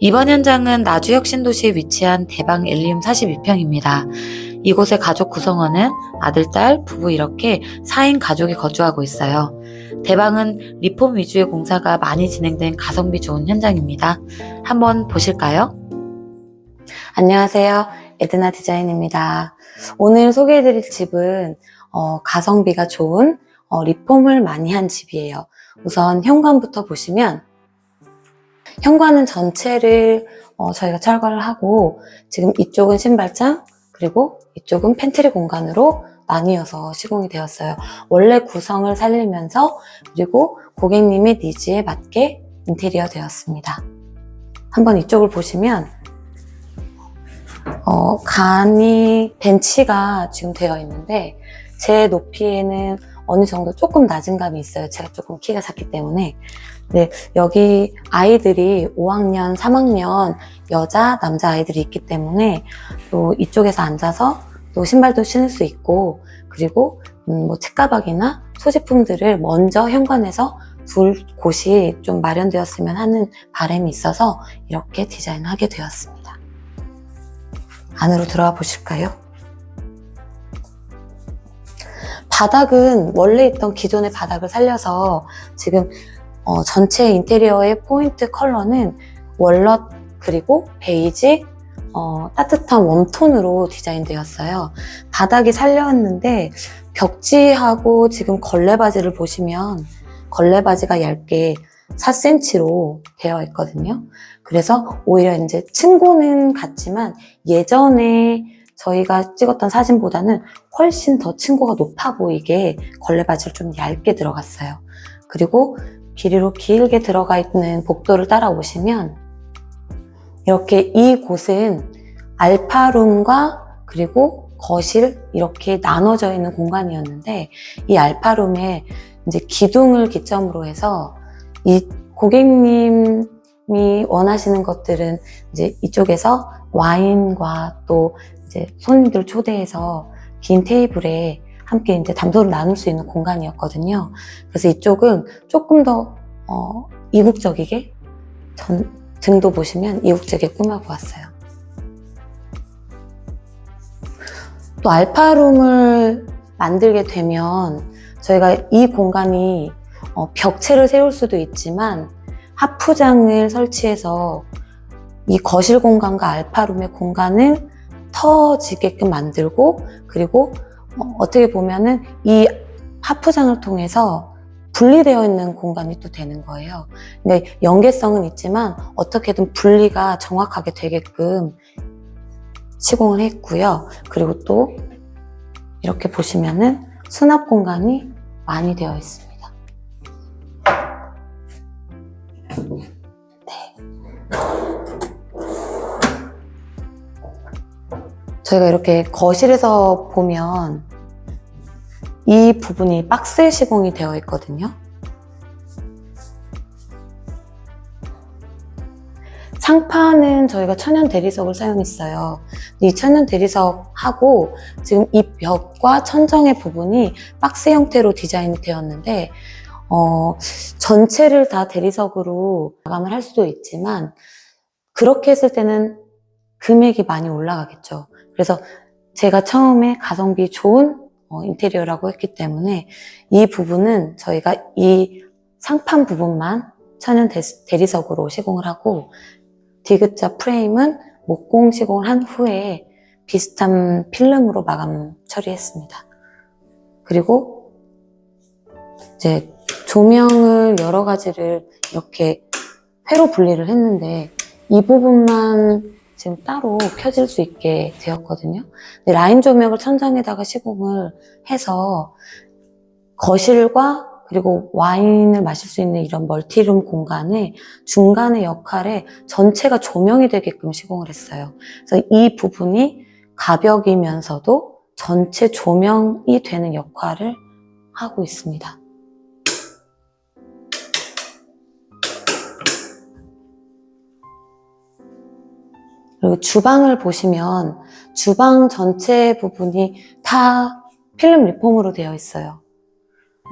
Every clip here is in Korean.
이번 현장은 나주역 신도시에 위치한 대방 엘리움 42평입니다. 이곳의 가족 구성원은 아들, 딸, 부부 이렇게 4인 가족이 거주하고 있어요. 대방은 리폼 위주의 공사가 많이 진행된 가성비 좋은 현장입니다. 한번 보실까요? 안녕하세요. 에드나 디자인입니다. 오늘 소개해드릴 집은 어, 가성비가 좋은 어, 리폼을 많이 한 집이에요. 우선 현관부터 보시면 현관은 전체를 어, 저희가 철거를 하고 지금 이쪽은 신발장 그리고 이쪽은 팬트리 공간으로 나뉘어서 시공이 되었어요. 원래 구성을 살리면서 그리고 고객님의 니즈에 맞게 인테리어 되었습니다. 한번 이쪽을 보시면 어, 간이 벤치가 지금 되어 있는데 제 높이에는 어느 정도 조금 낮은 감이 있어요. 제가 조금 키가 작기 때문에. 네, 여기 아이들이 5학년, 3학년 여자, 남자 아이들이 있기 때문에 또 이쪽에서 앉아서 또 신발도 신을 수 있고 그리고 음, 뭐 책가방이나 소지품들을 먼저 현관에서 둘 곳이 좀 마련되었으면 하는 바람이 있어서 이렇게 디자인하게 되었습니다. 안으로 들어가 보실까요? 바닥은 원래 있던 기존의 바닥을 살려서 지금 어, 전체 인테리어의 포인트 컬러는 월넛 그리고 베이지 어, 따뜻한 웜톤으로 디자인되었어요. 바닥이 살려왔는데 벽지하고 지금 걸레바지를 보시면 걸레바지가 얇게 4cm로 되어 있거든요. 그래서 오히려 이제 층고는 같지만 예전에 저희가 찍었던 사진보다는 훨씬 더 층고가 높아 보이게 걸레바지를 좀 얇게 들어갔어요. 그리고 길이로 길게 들어가 있는 복도를 따라오시면 이렇게 이 곳은 알파룸과 그리고 거실 이렇게 나눠져 있는 공간이었는데 이 알파룸에 이제 기둥을 기점으로 해서 이 고객님이 원하시는 것들은 이제 이쪽에서 와인과 또 이제 손님들 초대해서 긴 테이블에 함께 이제 담소를 나눌 수 있는 공간이었거든요. 그래서 이쪽은 조금 더 어, 이국적이게 전, 등도 보시면 이국적이게 꾸며보았어요. 또 알파룸을 만들게 되면 저희가 이 공간이 어, 벽체를 세울 수도 있지만 하프장을 설치해서 이 거실 공간과 알파룸의 공간을 터지게끔 만들고 그리고 어, 어떻게 보면은 이 하프장을 통해서 분리되어 있는 공간이 또 되는 거예요. 근데 연계성은 있지만 어떻게든 분리가 정확하게 되게끔 시공을 했고요. 그리고 또 이렇게 보시면은 수납 공간이 많이 되어 있습니다. 네. 저희가 이렇게 거실에서 보면 이 부분이 박스 시공이 되어 있거든요. 상판은 저희가 천연 대리석을 사용했어요. 이 천연 대리석하고 지금 이 벽과 천정의 부분이 박스 형태로 디자인이 되었는데 어, 전체를 다 대리석으로 마감을 할 수도 있지만 그렇게 했을 때는 금액이 많이 올라가겠죠. 그래서 제가 처음에 가성비 좋은 어, 인테리어라고 했기 때문에 이 부분은 저희가 이 상판 부분만 천연 대, 대리석으로 시공을 하고 디귿자 프레임은 목공 시공을 한 후에 비슷한 필름으로 마감 처리했습니다. 그리고 이제 조명을 여러 가지를 이렇게 회로 분리를 했는데 이 부분만 지금 따로 켜질 수 있게 되었거든요. 라인 조명을 천장에다가 시공을 해서 거실과 그리고 와인을 마실 수 있는 이런 멀티룸 공간의 중간의 역할에 전체가 조명이 되게끔 시공을 했어요. 그래서 이 부분이 가벽이면서도 전체 조명이 되는 역할을 하고 있습니다. 그리고 주방을 보시면 주방 전체 부분이 다 필름 리폼으로 되어 있어요.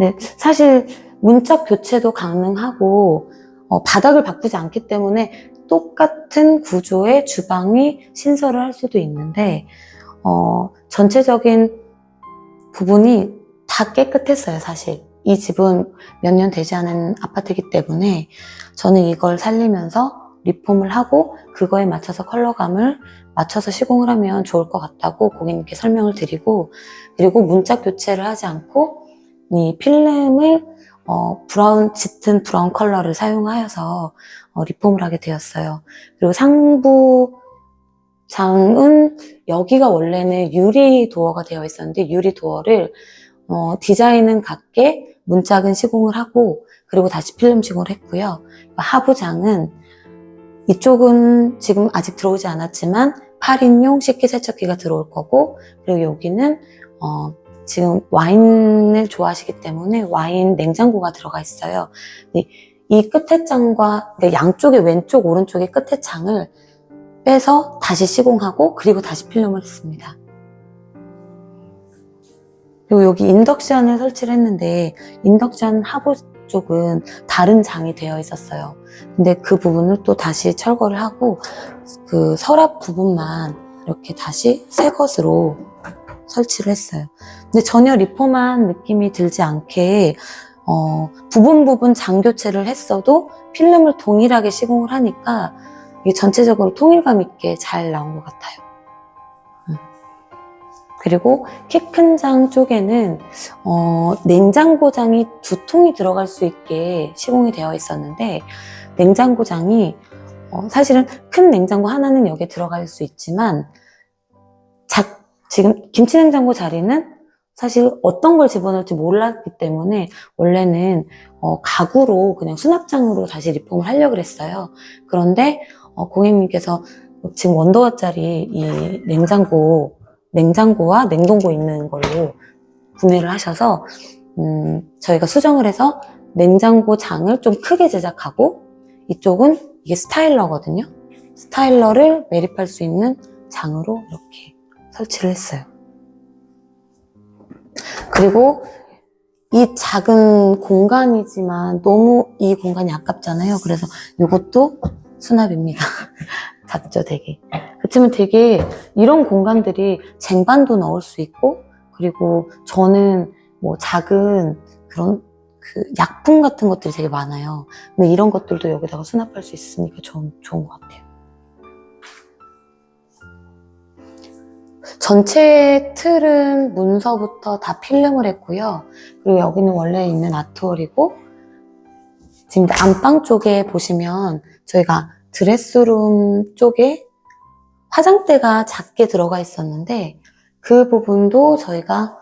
네, 사실 문짝 교체도 가능하고 어, 바닥을 바꾸지 않기 때문에 똑같은 구조의 주방이 신설을 할 수도 있는데 어, 전체적인 부분이 다 깨끗했어요, 사실. 이 집은 몇 년 되지 않은 아파트이기 때문에 저는 이걸 살리면서 리폼을 하고 그거에 맞춰서 컬러감을 맞춰서 시공을 하면 좋을 것 같다고 고객님께 설명을 드리고 그리고 문짝 교체를 하지 않고 이 필름을 어, 브라운 짙은 브라운 컬러를 사용하여서 어, 리폼을 하게 되었어요. 그리고 상부 장은 여기가 원래는 유리 도어가 되어 있었는데 유리 도어를 어, 디자인은 같게 문짝은 시공을 하고 그리고 다시 필름 시공을 했고요. 하부장은 이쪽은 지금 아직 들어오지 않았지만 8인용 식기세척기가 들어올 거고 그리고 여기는 어, 지금 와인을 좋아하시기 때문에 와인 냉장고가 들어가 있어요. 이, 이 끝에 장과 그러니까 양쪽에 왼쪽 오른쪽의 끝에 장을 빼서 다시 시공하고 그리고 다시 필름을 했습니다. 그리고 여기 인덕션을 설치를 했는데 인덕션 하부 쪽은 다른 장이 되어 있었어요. 근데 그 부분을 또 다시 철거를 하고 그 서랍 부분만 이렇게 다시 새 것으로 설치를 했어요. 근데 전혀 리폼한 느낌이 들지 않게 어, 부분 부분 장 교체를 했어도 필름을 동일하게 시공을 하니까 이게 전체적으로 통일감 있게 잘 나온 것 같아요. 음. 그리고 키 큰 장 쪽에는 어, 냉장고장이 두 통이 들어갈 수 있게 시공이 되어 있었는데 냉장고장이 어, 사실은 큰 냉장고 하나는 여기에 들어갈 수 있지만 작, 지금 김치냉장고 자리는 사실 어떤 걸 집어넣을지 몰랐기 때문에 원래는 어, 가구로 그냥 수납장으로 다시 리폼을 하려고 그랬어요. 그런데 어, 고객님께서 지금 원더와짜리 이 냉장고, 냉장고와 냉동고 있는 걸로 구매를 하셔서, 음, 저희가 수정을 해서 냉장고 장을 좀 크게 제작하고, 이쪽은 이게 스타일러거든요. 스타일러를 매립할 수 있는 장으로 이렇게 설치를 했어요. 그리고 이 작은 공간이지만 너무 이 공간이 아깝잖아요. 그래서 이것도 수납입니다. 작죠, 되게. 그렇지만 되게 이런 공간들이 쟁반도 넣을 수 있고, 그리고 저는 뭐 작은 그런 그 약품 같은 것들이 되게 많아요. 근데 이런 것들도 여기다가 수납할 수 있으니까 좀 좋은 것 같아요. 전체 틀은 문서부터 다 필름을 했고요. 그리고 여기는 원래 있는 아트월이고, 지금 안방 쪽에 보시면 저희가 드레스룸 쪽에 화장대가 작게 들어가 있었는데 그 부분도 저희가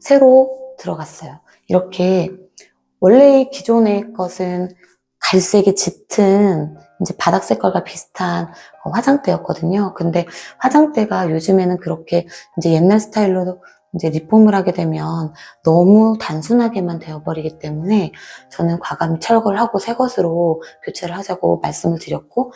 새로 들어갔어요. 이렇게 원래 기존의 것은 갈색의 짙은 이제 바닥 색깔과 비슷한 어, 화장대였거든요. 근데 화장대가 요즘에는 그렇게 이제 옛날 스타일로 이제 리폼을 하게 되면 너무 단순하게만 되어버리기 때문에 저는 과감히 철거를 하고 새 것으로 교체를 하자고 말씀을 드렸고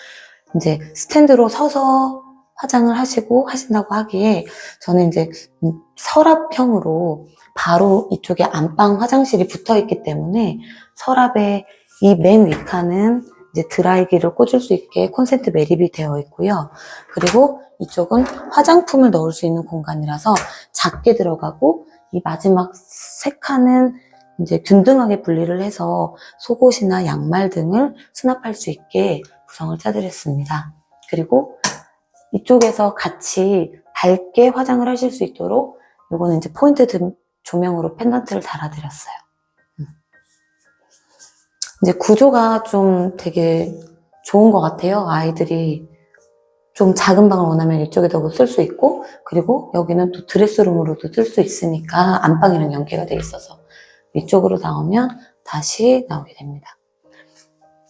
이제 스탠드로 서서 화장을 하시고 하신다고 하기에 저는 이제 음, 서랍형으로 바로 이쪽에 안방 화장실이 붙어 있기 때문에 서랍의 이맨 윗칸은 이제 드라이기를 꽂을 수 있게 콘센트 매립이 되어 있고요. 그리고 이쪽은 화장품을 넣을 수 있는 공간이라서 작게 들어가고 이 마지막 세 칸은 이제 균등하게 분리를 해서 속옷이나 양말 등을 수납할 수 있게 구성을 짜드렸습니다. 그리고 이쪽에서 같이 밝게 화장을 하실 수 있도록 이거는 이제 포인트 등 조명으로 펜던트를 달아드렸어요. 음. 이제 구조가 좀 되게 좋은 것 같아요. 아이들이 좀 작은 방을 원하면 이쪽에다가 쓸 수 있고 그리고 여기는 또 드레스룸으로도 쓸 수 있으니까 안방이랑 연계가 돼 있어서 이쪽으로 나오면 다시 나오게 됩니다.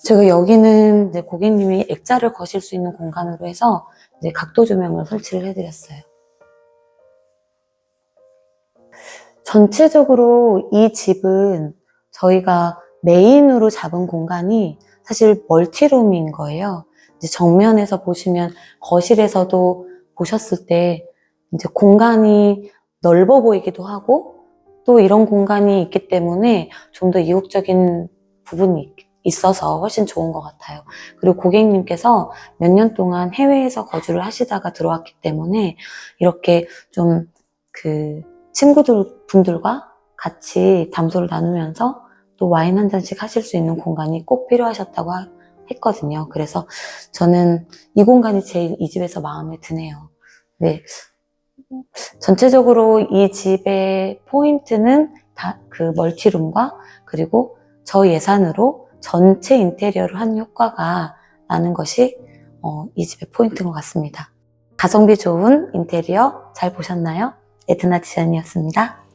제가 여기는 고객님이 액자를 거실 수 있는 공간으로 해서 이제 각도 조명을 설치를 해드렸어요. 전체적으로 이 집은 저희가 메인으로 잡은 공간이 사실 멀티룸인 거예요. 정면에서 보시면 거실에서도 보셨을 때 이제 공간이 넓어 보이기도 하고 또 이런 공간이 있기 때문에 좀 더 이국적인 부분이 있- 있어서 훨씬 좋은 것 같아요. 그리고 고객님께서 몇 년 동안 해외에서 거주를 하시다가 들어왔기 때문에 이렇게 좀 그 친구들 분들과 같이 담소를 나누면서 또 와인 한 잔씩 하실 수 있는 공간이 꼭 필요하셨다고 하- 했거든요. 그래서 저는 이 공간이 제일 이 집에서 마음에 드네요. 네. 전체적으로 이 집의 포인트는 다 그 멀티룸과 그리고 저 예산으로 전체 인테리어를 한 효과가 나는 것이 어, 이 집의 포인트인 것 같습니다. 가성비 좋은 인테리어 잘 보셨나요? 에드나 디자인이었습니다.